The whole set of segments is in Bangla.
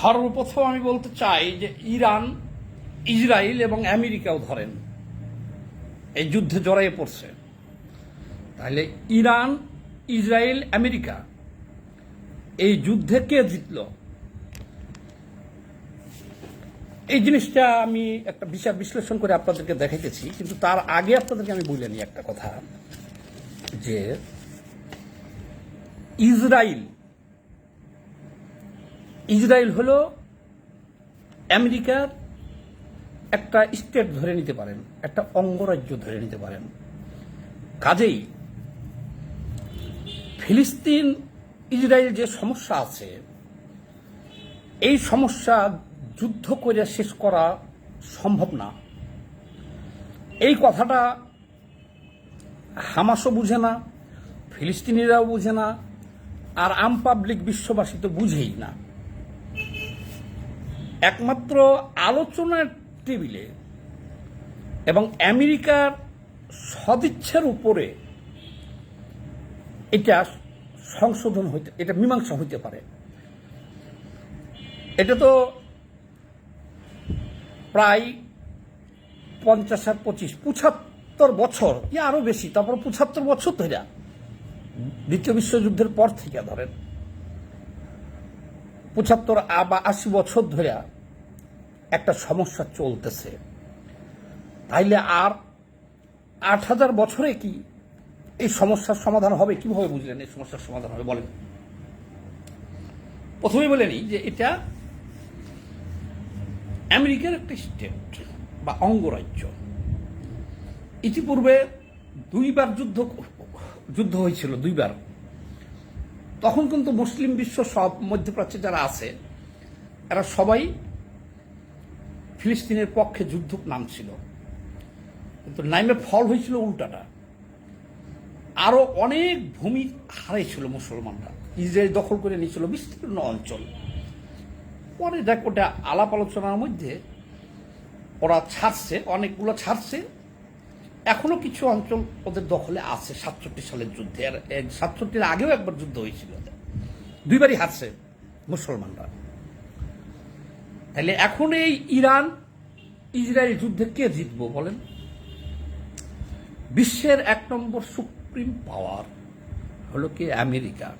সর্বপ্রথম আমি বলতে চাই যে ইরান, ইসরায়েল এবং আমেরিকাও ধরেন, এই যুদ্ধে জড়াইয়ে পড়ছে। তাহলে ইরান, ইসরায়েল, আমেরিকা, এই যুদ্ধে কে জিতল? এই জিনিসটা আমি একটা বিচার বিশ্লেষণ করে আপনাদেরকে দেখাইতেছি, কিন্তু তার আগে আপনাদেরকে আমি বলে নিই একটা কথা, যে ইসরায়েল ইসরায়েল হলো আমেরিকার একটা স্টেট ধরে নিতে পারেন, একটা অঙ্গরাজ্য ধরে নিতে পারেন। কাজেই ফিলিস্তিন, ইসরায়েল যে সমস্যা আছে, এই সমস্যা যুদ্ধ করে শেষ করা সম্ভব না। এই কথাটা হামাসও বুঝে না, ফিলিস্তিনিরাও বুঝে না, আর আম পাবলিক বিশ্ববাসী তো বুঝেই না। একমাত্র আলোচনার টেবিলে এবং আমেরিকার সদিচ্ছার উপরে এটা সংশোধন হইতে এটা মীমাংসা হইতে পারে। এটা তো প্রায় পঞ্চাশ আর পঁচিশ, পঁচাত্তর বছর, ইয়া আরও বেশি, তারপর পঁচাত্তর বছর ধরে দ্বিতীয় বিশ্বযুদ্ধের পর থেকে ধরেন। পঁচাত্তর বা আশি বছর ধরে একটা সমস্যা চলতেছে। তাইলে আর আট হাজার বছরে কি এই সমস্যার সমাধান হবে? কীভাবে বুঝলেন এই সমস্যার সমাধান হবে? বলেন। প্রথমে বলে নিই যে এটা আমেরিকার একটা স্টেট বা অঙ্গরাজ্য। ইতিপূর্বে দুইবার যুদ্ধ যুদ্ধ হয়েছিল, দুইবার। তখন কিন্তু মুসলিম বিশ্ব সব মধ্যপ্রাচ্যে যারা আছে, এরা সবাই ফিলিস্তিনের পক্ষে যুদ্ধ নামছিল কিন্তু নাইমে ফল হয়েছিল উল্টাটা। আরও অনেক ভূমি হারাইছিল মুসলমানরা। ইসরায়েল দখল করে নিয়েছিল বিস্তীর্ণ অঞ্চল। পরে দেখ, ওটা আলাপ আলোচনার মধ্যে ওরা ছাড়ছে, অনেকগুলো ছাড়ছে। এখনও কিছু অঞ্চল ওদের দখলে আছে, সাতষট্টি সালের যুদ্ধে। আর সাতষট্টির আগেও একবার যুদ্ধ হয়েছিল ওদের। দুইবারই হারছে মুসলমানরা। তাহলে এখন এই ইরান, ইসরায়েল যুদ্ধে কে জিতবো বলেন? বিশ্বের এক নম্বর সুপ্রিম পাওয়ার হলো কি? আমেরিকা।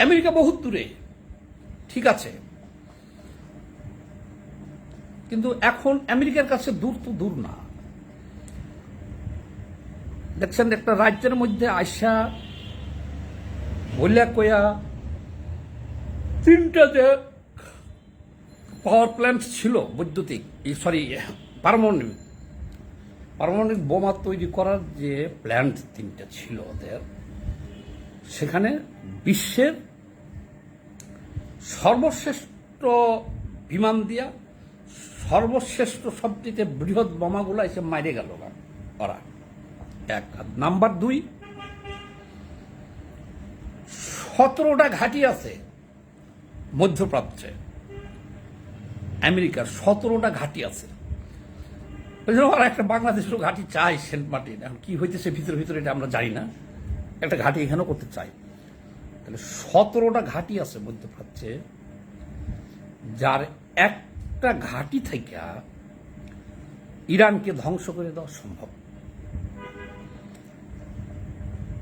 আমেরিকা বহুত দূরে। ঠিক আছে। কিন্তু এখন আমেরিকার কাছে দূর তো দূর না। দেখছেন, একটা রাজ্যের মধ্যে আইসা বলিয়া কয়া তিনটা যে পাওয়ার প্ল্যান্ট ছিল, বৈদ্যুতিক সরি পারমাণবিক পারমাণবিক বোমা তৈরি করার যে প্ল্যান্ট তিনটা ছিল ওদের, সেখানে বিশ্বের সর্বশ্রেষ্ঠ বিমান দিয়া সর্বশ্রেষ্ঠ সবচেয়ে বৃহৎ বোমাগুলো এসে মাইরে গেল ওরা। এক নাম্বার দুই, সতেরোটা ঘাঁটি আছে মধ্যপ্রাচ্যে। আমেরিকার সতেরোটা ঘাঁটি আছে। একটা বাংলাদেশেরও ঘাঁটি চাই সেন্ট মার্টিন। এখন কি হইতেছে ভিতরে ভিতরে এটা আমরা জানি না। একটা ঘাঁটি এখানেও করতে চাই তাহলে সতেরোটা ঘাঁটি আছে মধ্যপ্রাচ্যে, যার একটা ঘাঁটি থেকে ইরানকে ধ্বংস করে দেওয়া সম্ভব।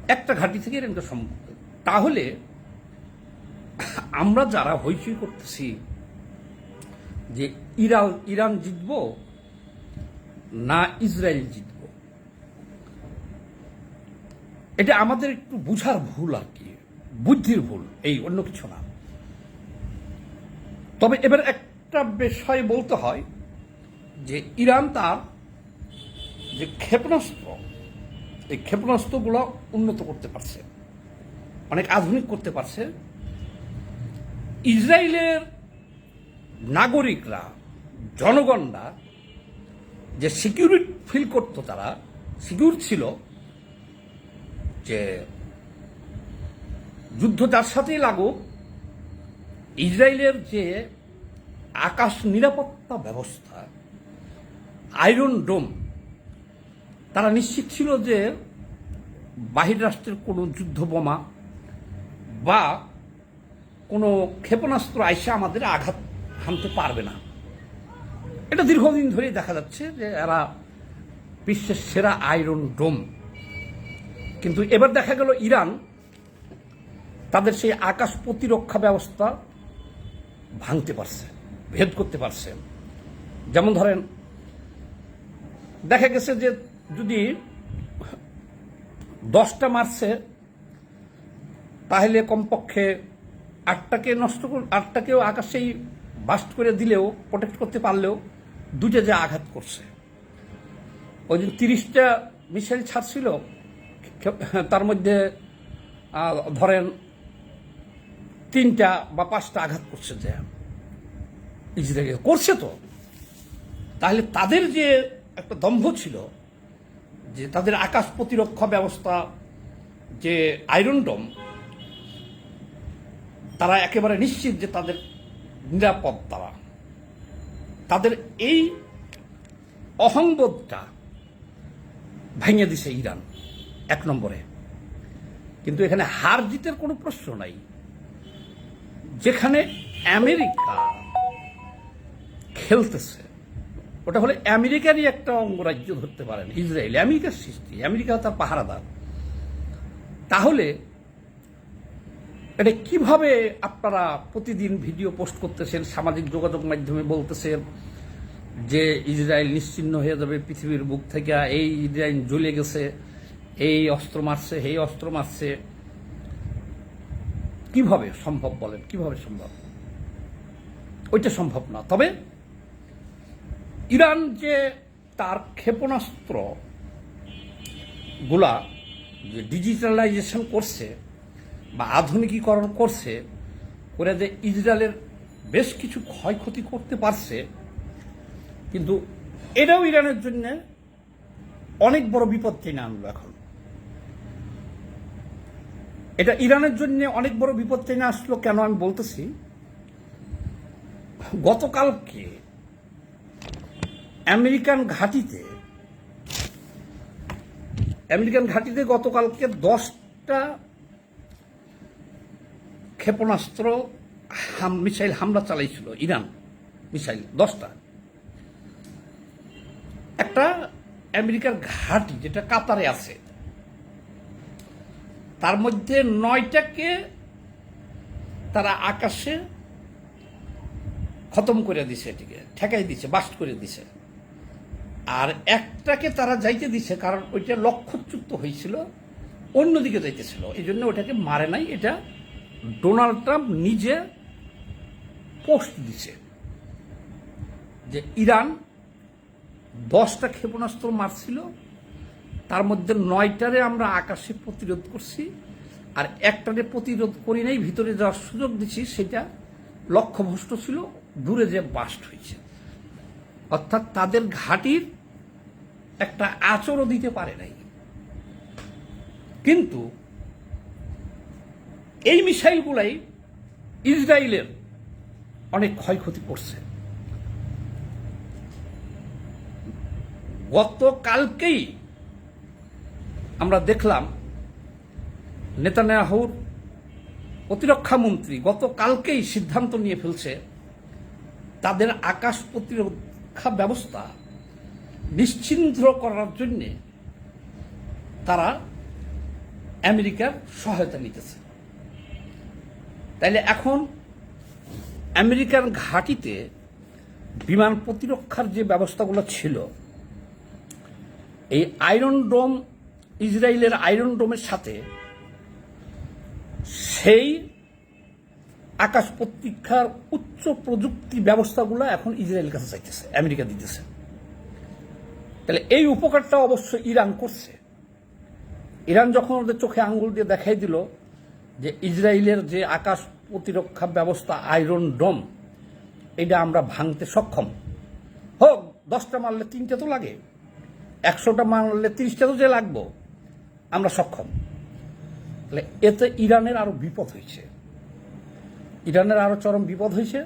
একটা ঘাঁটি থেকে ইরানকে সম্ভব। তাহলে আমরা যারা হইচই করতেছি যে ইরান ইরান জিতব না ইসরায়েল জিতব, এটা আমাদের একটু বুঝার ভুল আর কি, বুদ্ধির ভুল, এই অন্য কিছু না। তবে এবার একটা বিষয় বলতে হয় যে ইরান তার যে ক্ষেপণাস্ত্র, এই ক্ষেপণাস্ত্রগুলো উন্নত করতে পারছে, অনেক আধুনিক করতে পারছে। ইসরায়েলের নাগরিকরা, জনগণরা যে সিকিউরিটি ফিল করতো তারা, সিকিউর ছিল যে যুদ্ধ তার সাথেই লাগুক, ইসরায়েলের যে আকাশ নিরাপত্তা ব্যবস্থা আয়রন ডোম তারা নিশ্চিত ছিল যে বাহির রাষ্ট্রের কোনো যুদ্ধ বোমা বা কোনো ক্ষেপণাস্ত্র আইসা আমাদের আঘাত হানতে পারবে না। এটা দীর্ঘদিন ধরেই দেখা যাচ্ছে যে এরা বিশ্বের সেরা আয়রন ডোম কিন্তু এবার দেখা গেল ইরান তাদের সেই আকাশ প্রতিরক্ষা ব্যবস্থা ভাঙতে পারছে। ভেদ করতে পারছে। যেমন ধরেন, দেখা গেছে যে যদি দশটা মারছে, তাহলে কমপক্ষে আটটাকে নষ্ট কর, আটটাকেও আকাশেই বাস্ট করে দিলেও প্রোটেক্ট করতে পারলেও দুটো যে আঘাত করছে। ওই দিন তিরিশটা মিসাইল ছাড়ছিল, তার মধ্যে ধরেন তিনটা বা পাঁচটা আঘাত করছে যে। ইসরায়েল করছে তো। তাহলে তাদের যে একটা দম্ভ ছিল, যে তাদের আকাশ প্রতিরক্ষা ব্যবস্থা, যে আয়রন ডোম, তারা একেবারে নিশ্চিত যে তাদের নিরাপদ তারা। তাদের এই অহংবোধটা ভেঙে দিছে ইরান, এক নম্বরে। কিন্তু এখানে হার জিতের কোনো প্রশ্ন নাই। যেখানে আমেরিকা খেলতেছে। ওটা হলে আমেরিকারই একটা অঙ্গরাজ্য ধরতে পারেন, ইসরায়েল আমেরিকার সৃষ্টি, আমেরিকা তার পাহারাদার। তাহলে এটা কীভাবে আপনারা প্রতিদিন ভিডিও পোস্ট করতেছেন, সামাজিক যোগাযোগ মাধ্যমে বলতেছেন যে ইসরায়েল নিশ্চিহ্ন হয়ে যাবে পৃথিবীর বুক থেকে, এই ইসরায়েল জ্বলে গেছে, এই অস্ত্র মারছে এই অস্ত্র মারছে। কীভাবে সম্ভব বলেন? কীভাবে সম্ভব? ওইটা সম্ভব না। তবে ইরান যে তার ক্ষেপণাস্ত্রগুলা যে ডিজিটালাইজেশন করছে বা আধুনিকীকরণ করছে, করে যে ইসরায়েলের বেশ কিছু ক্ষয়ক্ষতি করতে পারছে, কিন্তু এটাও ইরানের জন্য অনেক বড় বিপদ টেনে আনলো এখন। এটা ইরানের জন্য অনেক বড় বিপদ টেনে আসলো কেন আমি বলতেছি? গতকালকে আমেরিকান ঘাঁটিতে আমেরিকান ঘাঁটিতে গতকালকে দশটা ক্ষেপণাস্ত্র মিসাইল হামলা চালাইছিল, ইরান মিসাইল, দশটা। একটা আমেরিকার ঘাঁটি যেটা কাতারে আছে, তার মধ্যে নয়টাকে তারা আকাশে খতম করে দিছে এটিকে, ঠেকাই দিছে, বাস্ট করে দিছে। আর একটাকে তারা যাইতে দিছে, কারণ ওইটা লক্ষ্যচ্যুত হয়েছিল, অন্যদিকে যাইতেছিল। এই জন্য ওটাকে মারে নাই, এটা ডোনাল্ড ট্রাম্প নিজে পোস্ট দিছে যে ইরান দশটা ক্ষেপণাস্ত্র মারছিল, তার মধ্যে নয়টারে আমরা আকাশে প্রতিরোধ করছি, আর একটারে প্রতিরোধ করি নাই, ভিতরে যাওয়ার সুযোগ দিচ্ছি সেটা লক্ষ্যভ্রষ্ট ছিল, দূরে যে বাস্ট হয়েছে। অর্থাৎ তাদের ঘাটির একটা আচরও দিতে পারে নাই। কিন্তু এই মিসাইলগুলাই ইসরায়েলের অনেক ক্ষয়ক্ষতি করছে। গতকালকেই আমরা দেখলাম নেতানিয়াহুর প্রতিরক্ষা মন্ত্রী গতকালকেই সিদ্ধান্ত নিয়ে ফেলছে, তাদের আকাশ প্রতিরক্ষা ব্যবস্থা নিশ্চিন্দ্র করার জন্যে তারা আমেরিকার সহায়তা নিতেছে। তাইলে এখন আমেরিকার ঘাঁটিতে বিমান প্রতিরক্ষার যে ব্যবস্থাগুলো ছিল, এই আয়রন ডোম, ইসরায়েলের আয়রন ডোমের সাথে সেই আকাশ প্রতীক্ষার উচ্চ প্রযুক্তি ব্যবস্থাগুলো এখন ইসরায়েল কাছে চাইতেছে, আমেরিকা দিতেছে। তাহলে এই উপকারটা অবশ্য ইরান করছে। ইরান যখন ওদের চোখে আঙ্গুল দিয়ে দেখাই দিল যে ইসরায়েলের যে আকাশ প্রতিরক্ষা ব্যবস্থা, আয়রন ডোম, এটা আমরা ভাঙতে সক্ষম। হোক, দশটা মারলে তিনটে তো লাগে। একশোটা মারলে তিরিশটা তো যে লাগবো, আমরা সক্ষম। তাহলে এতে ইরানের আরও বিপদ হয়েছে। ইরানের আরও চরম বিপদ হয়েছে।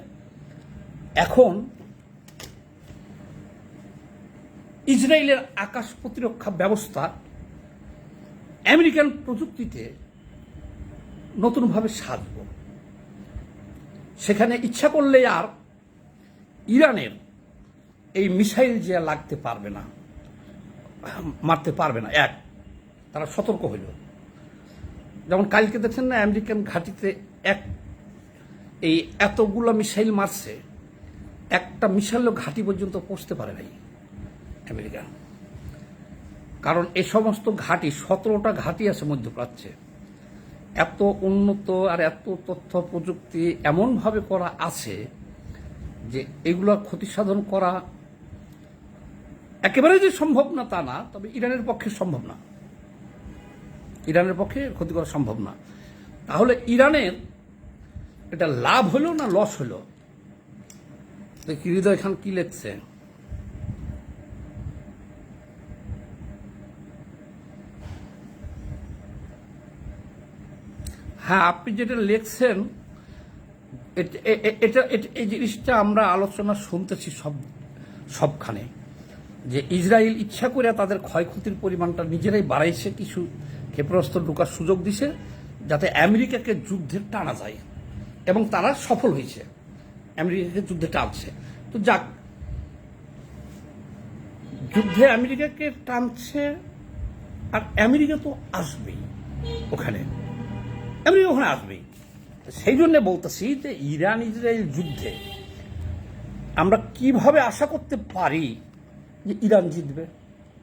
এখন ইসরায়েলের আকাশ প্রতিরক্ষা ব্যবস্থা আমেরিকান প্রযুক্তিতে নতুনভাবে সাজব। সেখানে ইচ্ছা করলে আর ইরানের এই মিসাইল যে লাগতে পারবে না, মারতে পারবে না, এক, তারা সতর্ক হইল। যেমন কালকে দেখছেন না আমেরিকান ঘাঁটিতে এক, এই এতগুলো মিসাইল মারছে, একটা মিসাইলও ঘাঁটি পর্যন্ত পৌঁছতে পারে নাই। আমেরিকা। কারণ এ সমস্ত ঘাঁটি, সতেরোটা ঘাঁটি আছে মধ্যপ্রাচ্যে। এত উন্নত আর এত তথ্য প্রযুক্তি এমনভাবে করা আছে যে এগুলো ক্ষতি সাধন করা একেবারে যে সম্ভব না তা না, তবে ইরানের পক্ষে সম্ভব না। ইরানের পক্ষে ক্ষতি করা সম্ভব না। তাহলে ইরানের এটা লাভ হলো না লস হলো? হৃদয় খান কি লিখছে? হ্যাঁ আপনি যেটা লিখছেন, এট- এই জিনিসটা আমরা আলোচনা শুনতেছি সব, সবখানে। যে ইসরায়েল ইচ্ছা করে তাদের ক্ষয়ক্ষতির পরিমাণটা নিজেরাই বাড়াইছে, কিছু ক্ষেপণাস্ত্র ঢোকার সুযোগ দিছে, যাতে আমেরিকাকে যুদ্ধে টানা যায়। এবং তারা সফল হয়েছে। আমেরিকাকে যুদ্ধে টানছে। তো যাক, যুদ্ধে আমেরিকাকে টানছে, আর আমেরিকা তো আসবেই ওখানে। আমেরিকা ওখানে আসবেই সেই জন্য বলতেছি যে ইরান ইসরায়েল যুদ্ধে আমরা কীভাবে আশা করতে পারি যে ইরান জিতবে?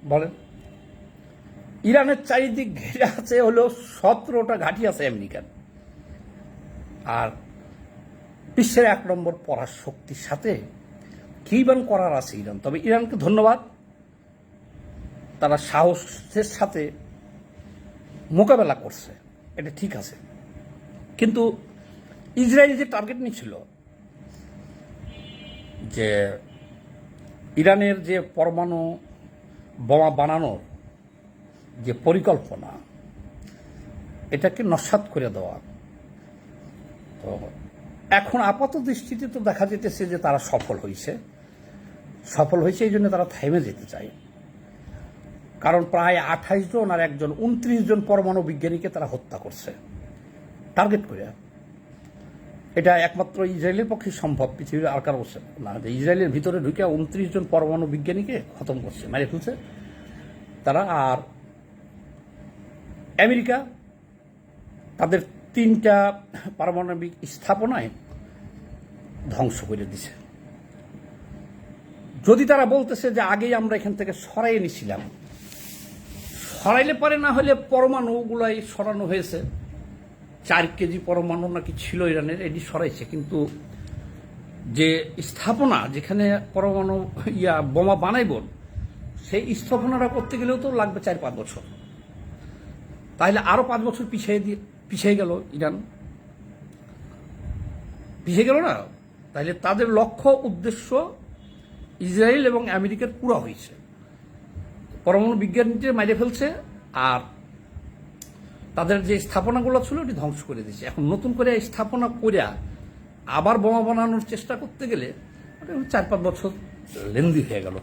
বলেন। ইরানের চারিদিক ঘিরে আছে, হলো সতেরোটা ঘাঁটি আছে আমেরিকান আর বিশ্বের এক নম্বর পড়ার শক্তির সাথে কী বান করার আছে ইরান? তবে ইরানকে ধন্যবাদ। তারা সাহসের সাথে মোকাবেলা করছে। এটা ঠিক আছে। কিন্তু ইসরায়েল যে টার্গেট নিয়েছিল যে ইরানের যে পরমাণু বোমা বানানোর যে পরিকল্পনা, এটাকে নস্বাত করে দেওয়া। তো এখন আপাত দৃষ্টিতে তো দেখা যেতেছে যে তারা সফল হয়েছে সফল হয়েছে এই জন্য তারা থেমে যেতে চায়। কারণ প্রায় আঠাইশ জন আর একজন উনত্রিশ জন পরমাণু বিজ্ঞানীকে তারা হত্যা করছে। টার্গেট করে। এটা একমাত্র ইসরায়েলের পক্ষে সম্ভব, পৃথিবীর আর কারও না। যে ইসরায়েলের ভিতরে ঢুকে উনত্রিশ জন পরমাণু বিজ্ঞানীকে খতম করছে, মেরে ফেলছে। তারা আর আমেরিকা তাদের তিনটা পারমাণবিক স্থাপনায় ধ্বংস করে দিছে। যদি তারা বলতেছে যে আগেই আমরা এখান থেকে সরাই নিছিলাম, সরাইলে পারে না হলে পরমাণুগুলাই সরানো হয়েছে। চার কেজি পরমাণু নাকি ছিল ইরানের, এটি সরাইছে। কিন্তু যে স্থাপনা যেখানে পরমাণু ইয়া বোমা বানাইব, সেই স্থাপনাটা করতে গেলেও তো লাগবে চার পাঁচ বছর। তাহলে আরও পাঁচ বছর পিছিয়ে দিয়ে পিছিয়ে গেল ইরান। পিছিয়ে গেল না? তাহলে তাদের লক্ষ্য, উদ্দেশ্য ইসরায়েল এবং আমেরিকার পুরা হয়েছে। পরমাণু বিজ্ঞানীদের মাইরে ফেলছে, আর তাদের যে স্থাপনাগুলো ছিল ওটি ধ্বংস করে দিয়েছে। এখন নতুন করে স্থাপনা করিয়া আবার বোমা বানানোর চেষ্টা করতে গেলে চার পাঁচ বছর লেন্দি হয়ে গেল।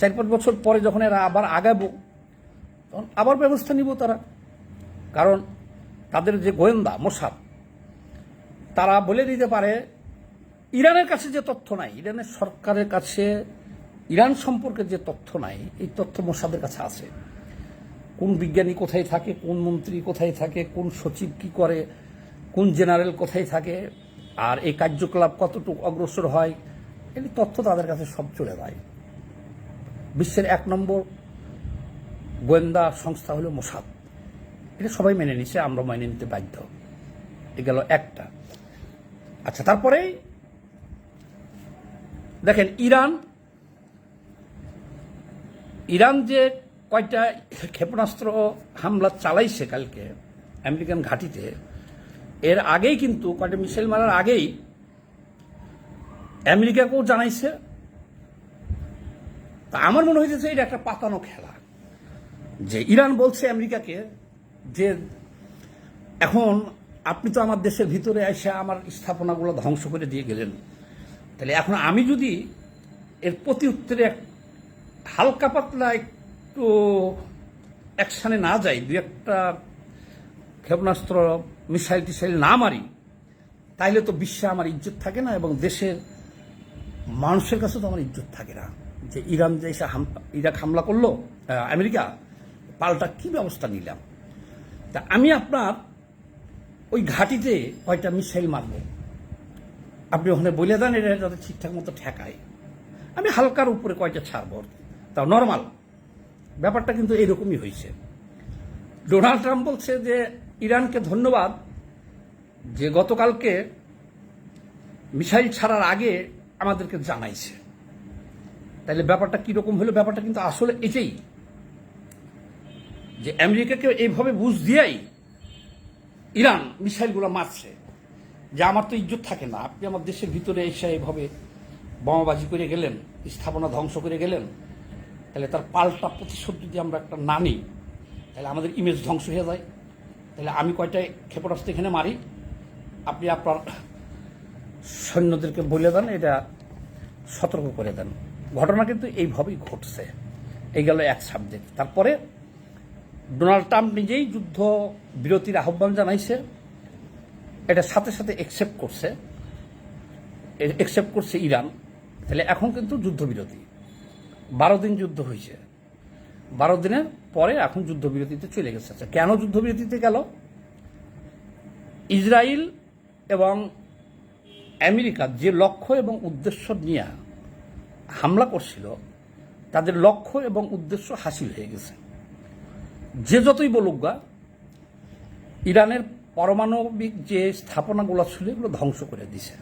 চার পাঁচ বছর পরে যখন এরা আবার আগাবো, তখন আবার ব্যবস্থা নিব তারা। কারণ তাদের যে গোয়েন্দা, মোসাদ, তারা বলে দিতে পারে, ইরানের কাছে যে তথ্য নাই, ইরানের সরকারের কাছে, ইরান সম্পর্কে যে তথ্য নাই, এই তথ্য মোসাদের কাছে আছে। কোন বিজ্ঞানী কোথায় থাকে, কোন মন্ত্রী কোথায় থাকে, কোন সচিব কি করে, কোন জেনারেল কোথায় থাকে, আর এই কার্যকলাপ কতটুকু অগ্রসর হয়, এই তথ্য তাদের কাছে সব চলে যায়। বিশ্বের এক নম্বর গোয়েন্দা সংস্থা হলো মোসাদ। এটা সবাই মেনে নিছে আমরা মেনে নিতে বাধ্য। এ গেল একটা। আচ্ছা তারপরে দেখেন, ইরান ইরান যে কয়টা ক্ষেপণাস্ত্র হামলা চালাইছে কালকে আমেরিকান ঘাঁটিতে? এর আগেই কিন্তু, কয়টা মিসাইল মারার আগেই আমেরিকাকেও জানাইছে। তা আমার মনে হয়েছে এটা একটা পাতানো খেলা। যে ইরান বলছে আমেরিকাকে যে এখন আপনি তো আমার দেশের ভিতরে এসে আমার স্থাপনাগুলো ধ্বংস করে দিয়ে গেলেন। তাহলে এখন আমি যদি এর প্রতি উত্তরে হালকা পাতলা অ্যাকশানে না যাই দু একটা ক্ষেপণাস্ত্র, মিসাইল টিসাইল না মারি, তাইলে তো বিশ্বে আমার ইজ্জত থাকে না এবং দেশের মানুষের কাছে তো আমার ইজ্জত থাকে না। যে ইরান যে এসে ইরাক হামলা করল আমেরিকা, পাল্টা কি ব্যবস্থা নিলাম? তা আমি আপনার ওই ঘাটিতে কয়টা মিসাইল মারব? আপনি ওখানে বলে দেন এটা যাতে ঠিকঠাক মতো ঠেকায়। আমি হালকার উপরে কয়টা ছাড়ব? তাও নর্মাল। ব্যাপারটা কিন্তু এরকমই হয়েছে। ডোনাল্ড ট্রাম্প বলছে যে, ইরানকে ধন্যবাদ যে গতকালকে মিসাইল ছাড়ার আগে আমাদেরকে জানাইছে। তাহলে ব্যাপারটা কীরকম হলো? ব্যাপারটা কিন্তু আসলে এটাই যে আমেরিকাকে এইভাবে বুঝ দিয়াই ইরান মিসাইলগুলো মারছে যে, আমার তো ইজ্জত থাকে না। আপনি আমার দেশের ভিতরে এসে এইভাবে বোমাবাজি করে গেলেন, স্থাপনা ধ্বংস করে গেলেন। তাহলে তার পাল্টা প্রতিশোধ যদি আমরা একটা না নিই, তাহলে আমাদের ইমেজ ধ্বংস হয়ে যায়। তাহলে আমি কয়টায় ক্ষেপণাস্ত্র এখানে মারি? আপনি আপনার সৈন্যদেরকে বলে দেন, এটা সতর্ক করে দেন। ঘটনা কিন্তু এইভাবেই ঘটছে। এই গেল এক সাবজেক্ট তারপরে ডোনাল্ড ট্রাম্প নিজেই যুদ্ধ বিরতির আহ্বান জানাইছে। এটা সাথে সাথে একসেপ্ট করছে। একসেপ্ট করছে ইরান। তাহলে এখন কিন্তু যুদ্ধবিরতি। বারো দিন যুদ্ধ হয়েছে। বারো দিনের পরে এখন যুদ্ধবিরতিতে চলে গেছে। আচ্ছা কেন যুদ্ধবিরতিতে গেল? ইসরায়েল এবং আমেরিকা যে লক্ষ্য এবং উদ্দেশ্য নিয়ে হামলা করছিল, তাদের লক্ষ্য এবং উদ্দেশ্য হাসিল হয়ে গেছে। যে যতই বলুক গা ইরানের পারমাণবিক যে স্থাপনাগুলো ছিল, এগুলো ধ্বংস করে দিছে।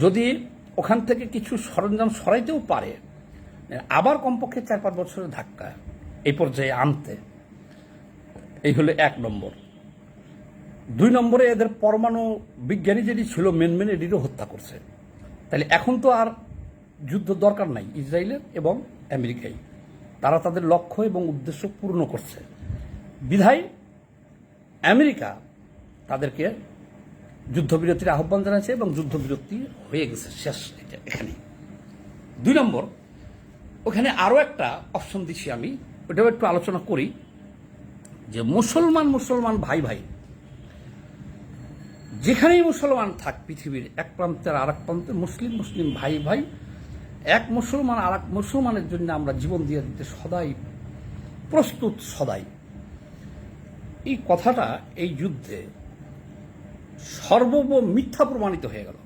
যদি ওখান থেকে কিছু সরঞ্জাম সরাইতেও পারে আবার কমপক্ষে চার পাঁচ বছরের ধাক্কা, এই পর্যায়ে আনতে। এই হলো এক নম্বর। দুই নম্বরে এদের পরমাণু বিজ্ঞানী যেটি ছিল মেন মেন এটিরও হত্যা করছে। তাহলে এখন তো আর যুদ্ধ দরকার নাই ইসরায়েলের এবং আমেরিকায়। তারা তাদের লক্ষ্য এবং উদ্দেশ্য পূর্ণ করছে। বিধায় আমেরিকা তাদেরকে যুদ্ধবিরতির আহ্বান জানাচ্ছে এবং যুদ্ধবিরতি হয়ে গেছে শেষ এখানে দুই নম্বর ওখানে আরও একটা অপশন দিচ্ছি আমি, ওটাও একটু আলোচনা করি, যে মুসলমান মুসলমান ভাই ভাই, যেখানেই মুসলমান থাক পৃথিবীর, এক প্রান্তের আর এক প্রান্তে মুসলিম মুসলিম ভাই ভাই, এক মুসলমান আর এক মুসলমানের জন্য আমরা জীবন দিয়ে দিতে সদাই প্রস্তুত, সদাই। এই কথাটা এই যুদ্ধে সর্বব মিথ্যা প্রমাণিত হয়ে গেল।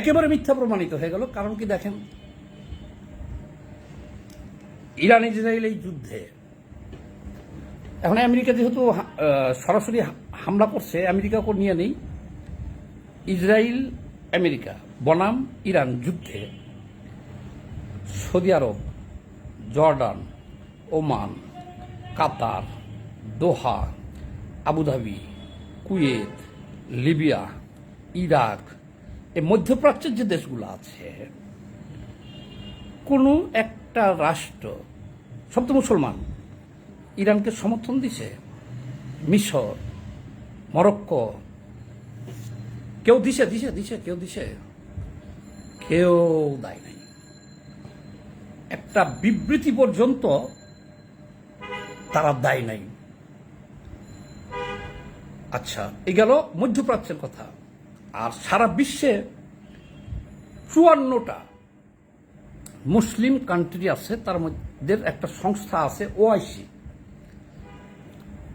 একেবারে মিথ্যা প্রমাণিত হয়ে গেল, কারণ কি দেখেন ইরান ইসরায়েল এই যুদ্ধে। এখন আমেরিকা যেহেতু সরাসরি হামলা করছে, আমেরিকা আমেরিকাকে নিয়ে নেই। ইসরায়েল, আমেরিকা, বনাম, ইরান যুদ্ধে Saudi Arab, Jordan, Oman, Qatar, Doha, Abu Dhabi, Kuwait, Libya, Iraq এই মধ্যপ্রাচ্যের যে দেশগুলো আছে কোনো একটা রাষ্ট্র সব তো মুসলমান, ইরানকে সমর্থন দিছে, মিশর, মরক্কো, কেউ দিছে দিছে দিছে, কেউ দিছে, কেউ দেয় নাই। একটা বিবৃতি পর্যন্ত তারা দেয় নাই। আচ্ছা এই গেল মধ্যপ্রাচ্যের কথা। আর সারা বিশ্বে চুয়ান্নটা মুসলিম কান্ট্রি আছে, তার মধ্যে একটা সংস্থা আছে ওআইসি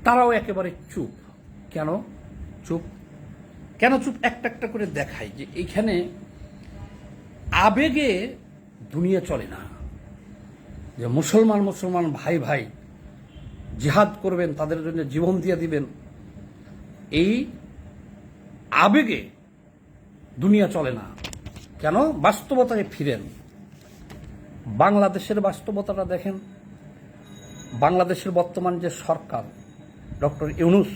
তারাও একেবারে চুপ। কেন? চুপ? কেন চুপ? একটা একটা করে দেখায় যে এইখানে আবেগে দুনিয়া চলে না। যে মুসলমান মুসলমান ভাই ভাই, জিহাদ করবেন, তাদের জন্য জীবন দিয়ে দিবেন। এই আবেগে দুনিয়া চলে না। কেন? বাস্তবতায় ফিরেন। বাংলাদেশের বাস্তবতাটা দেখেন। বাংলাদেশের বর্তমান যে সরকার, ডক্টর ইউনুস,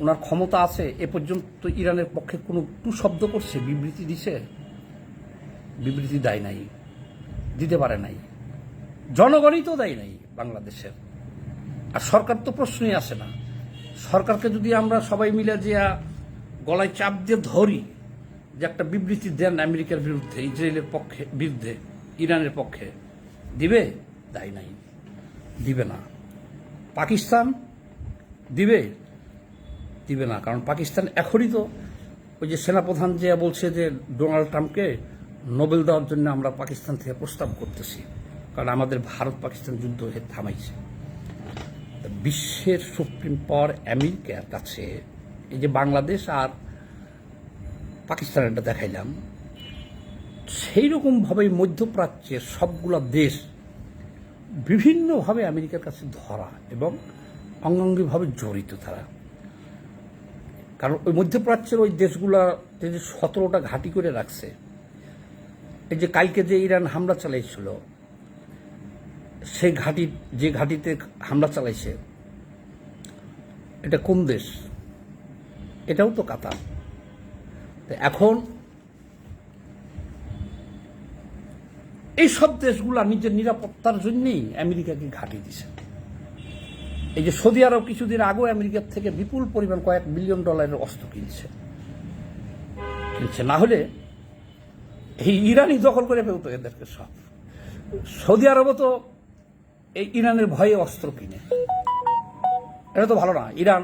ওনার ক্ষমতা আছে, এ পর্যন্ত ইরানের পক্ষে কোনো টু শব্দ করছে, বিবৃতি দিছে। বিবৃতি দেয় নাই, দিতে পারে নাই। জনগণই তো দেয় নাই বাংলাদেশের। আর সরকার তো প্রশ্নই আসে না। সরকারকে যদি আমরা সবাই মিলে যে গলায় চাপ দিয়ে ধরি, যে একটা বিবৃতি দেন আমেরিকার বিরুদ্ধে, ইসরায়েলের পক্ষে বিরুদ্ধে ইরানের পক্ষে। দিবে? দেয় নাই। দিবে না। পাকিস্তান দিবে? দিবে না। কারণ পাকিস্তান এখনই তো ওই যে সেনাপ্রধান যে বলছে যে ডোনাল্ড ট্রাম্পকে নোবেল দেওয়ার জন্য আমরা পাকিস্তান থেকে প্রস্তাব করতেছি। কারণ আমাদের ভারত পাকিস্তান যুদ্ধ হয়ে থামাইছে। বিশ্বের সুপ্রিম পাওয়ার আমেরিকার কাছে এই যে বাংলাদেশ আর পাকিস্তানেরটা দেখাইলাম। সেই রকমভাবে মধ্যপ্রাচ্যের সবগুলো দেশ বিভিন্নভাবে আমেরিকার কাছে ধরা এবং অঙ্গাঙ্গিভাবে জড়িত তারা। কারণ ওই মধ্যপ্রাচ্যের ওই দেশগুলোতে যে সতেরোটা ঘাঁটি করে রাখছে, এই যে কালকে যে ইরান হামলা চালাইছিল, সেই ঘাঁটি, যে ঘাঁটিতে হামলা চালাইছে, এটা কোন দেশ? এটাও তো কাতার। এখন এই সব দেশগুলা নিজের নিরাপত্তার জন্যই আমেরিকাকে ঘাঁটি দিছে। এই যে সৌদি আরব কিছুদিন আগেও আমেরিকার থেকে বিপুল পরিমাণ কয়েক বিলিয়ন ডলারের অস্ত্র কিনছে। কিনছে না হলে এই ইরানই দখল করে ফেলতো এদেরকে সব। সৌদি আরবও তো এই ইরানের ভয়ে অস্ত্র কিনে। এটা তো ভালো না, ইরান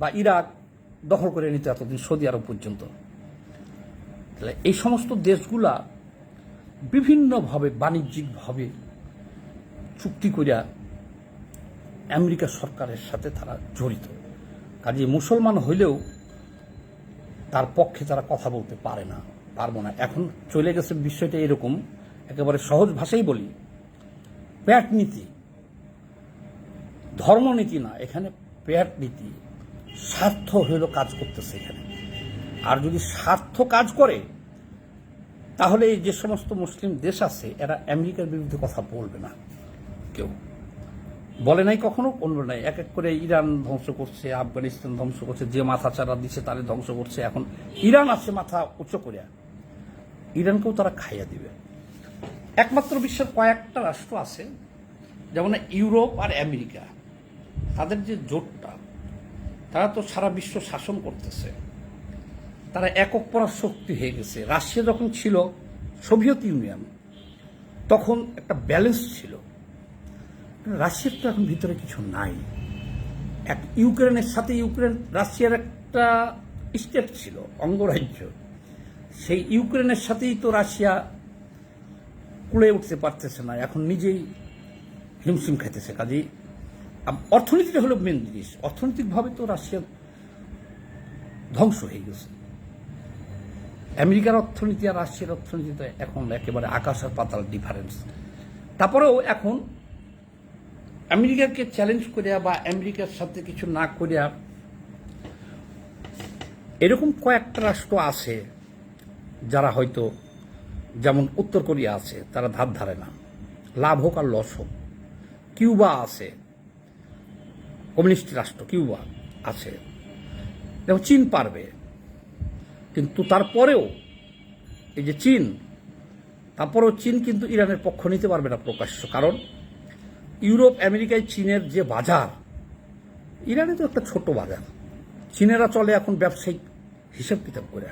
বা ইরাক দখল করে নিতে এতদিন সৌদি আরব পর্যন্ত। তাহলে এই সমস্ত দেশগুলা বিভিন্নভাবে, বাণিজ্যিকভাবে চুক্তি করিয়া আমেরিকা সরকারের সাথে তারা জড়িত। কাজে মুসলমান হইলেও তার পক্ষে তারা কথা বলতে পারে না, পারব না। এখন চলে গেছে বিষয়টা এরকম, একেবারে সহজ ভাষাই বলি। প্যাট নীতি। ধর্মনীতি না, এখানে প্যাট নীতি। স্বার্থ হইল কাজ করতেছে এখানে। আর যদি স্বার্থ কাজ করে তাহলে এই যে সমস্ত মুসলিম দেশ আছে, এরা আমেরিকার বিরুদ্ধে কথা বলবে না। কেউ। বলে নাই কখনো? বলবে নাই। এক এক করে ইরান ধ্বংস করছে, আফগানিস্তান ধ্বংস করছে, যে মাথা চারা দিচ্ছে তারে ধ্বংস করছে। এখন ইরান আছে মাথা উচ্চ করে। ইরানকেও তারা খাইয়া দিবে। একমাত্র বিশ্বের কয়েকটা রাষ্ট্র আছে, যেমন ইউরোপ আর আমেরিকা। তাদের যে জোটটা, তারা তো সারা বিশ্ব শাসন করতেছে। তারা একক পরাশক্তি হয়ে গেছে। রাশিয়া যখন ছিল, সোভিয়েত ইউনিয়ন, তখন একটা ব্যালেন্স ছিল। রাশিয়ার তো এখন ভিতরে কিছু নাই। এক ইউক্রেনের সাথে ইউক্রেন, রাশিয়ার একটা স্টেট ছিল, অঙ্গরাজ্য। সেই ইউক্রেনের সাথেই তো রাশিয়া কুলে উঠতে পারতেছে না, এখন নিজেই হিমশিম খাইতেছে। কাজেই অর্থনীতিটা হলো মেন জিনিস। অর্থনৈতিকভাবে তো রাশিয়া ধ্বংস হয়ে গেছে। আমেরিকার অর্থনীতি আর রাশিয়ার অর্থনীতিতে এখন একেবারে আকাশ আর পাতাল ডিফারেন্স তারপরেও এখন আমেরিকাকে চ্যালেঞ্জ করিয়া বা আমেরিকার সাথে কিছু না করিয়া এরকম কয়েকটা রাষ্ট্র আছে যারা হয়তো যেমন উত্তর কোরিয়া আছে, তারা ধার ধারে না। লাভ হোক আর লস হোক। কিউবা আছে। কমিউনিস্ট রাষ্ট্র কিউবা আছে। যেমন চীন পারবে। কিন্তু তারপরেও এই যে চীন, তারপরেও চীন কিন্তু ইরানের পক্ষ নিতে পারবে না প্রকাশ্য। কারণ ইউরোপ আমেরিকায় চীনের যে বাজার, ইরানে তো একটা ছোট বাজার। চীনেরা চলে এখন ব্যবসায়িক হিসাব কিতাব করে।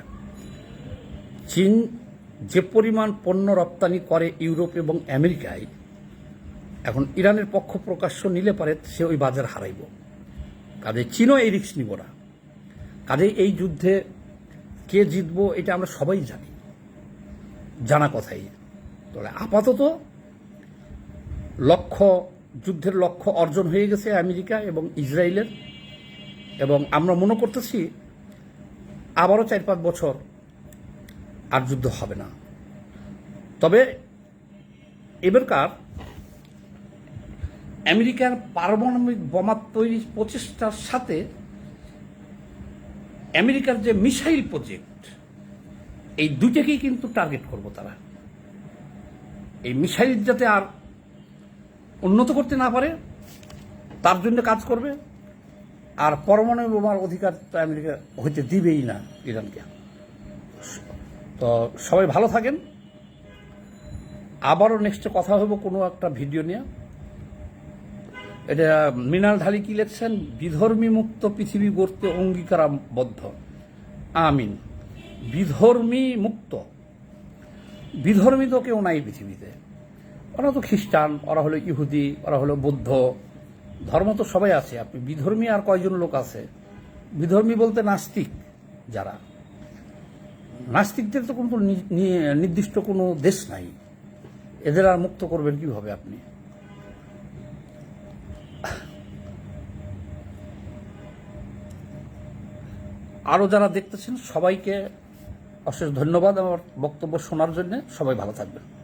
চীন যে পরিমাণ পণ্য রপ্তানি করে ইউরোপ এবং আমেরিকায়, এখন ইরানের পক্ষ প্রকাশ্য নিলে পারে সে ওই বাজার হারাইব। কাজে চীনও এই রিক্স নিব না। কাজে এই যুদ্ধে কে জিতবো এটা আমরা সবাই জানি। জানা কথাই। তবে আপাতত লক্ষ্য, যুদ্ধের লক্ষ্য অর্জন হয়ে গেছে আমেরিকা এবং ইসরায়েলের। এবং আমরা মনে করতেছি আবারও চার পাঁচ বছর আর যুদ্ধ হবে না। তবে এবারকার আমেরিকার পারমাণবিক বোমা তৈরি প্রচেষ্টার সাথে আমেরিকার যে মিসাইল প্রজেক্ট, এই দুইটাকেই কিন্তু টার্গেট করব তারা। এই মিসাইল যাতে আর উন্নত করতে না পারে, তার জন্য কাজ করবে, আর পরমাণু বোমার অধিকার তো আমেরিকা হইতে দিবেই না ইরানকে। তো সবাই ভালো থাকেন। আবারও নেক্সটে কথা হবে কোনো একটা ভিডিও নিয়ে। এটা মৃণাল ঢালি কি লিখছেন? বিধর্মী মুক্ত পৃথিবী গড়তে অঙ্গীকারাবদ্ধ। আমিন। বিধর্মী মুক্ত। বিধর্মী তো কেউ নাই পৃথিবীতে। ওরা তো খ্রিস্টান, ওরা হলো ইহুদি, ওরা হলো বৌদ্ধ। ধর্ম তো সবাই আছে। আপনি বিধর্মী আর কয়জন লোক আছে? বিধর্মী বলতে নাস্তিক যারা। নাস্তিকদের তো কোনো নির্দিষ্ট কোনো দেশ নাই। এদের আর মুক্ত করবেন কীভাবে আপনি? আরও যারা দেখতেছেন সবাইকে অশেষ ধন্যবাদ আমার বক্তব্য শোনার জন্য। সবাই ভালো থাকবেন।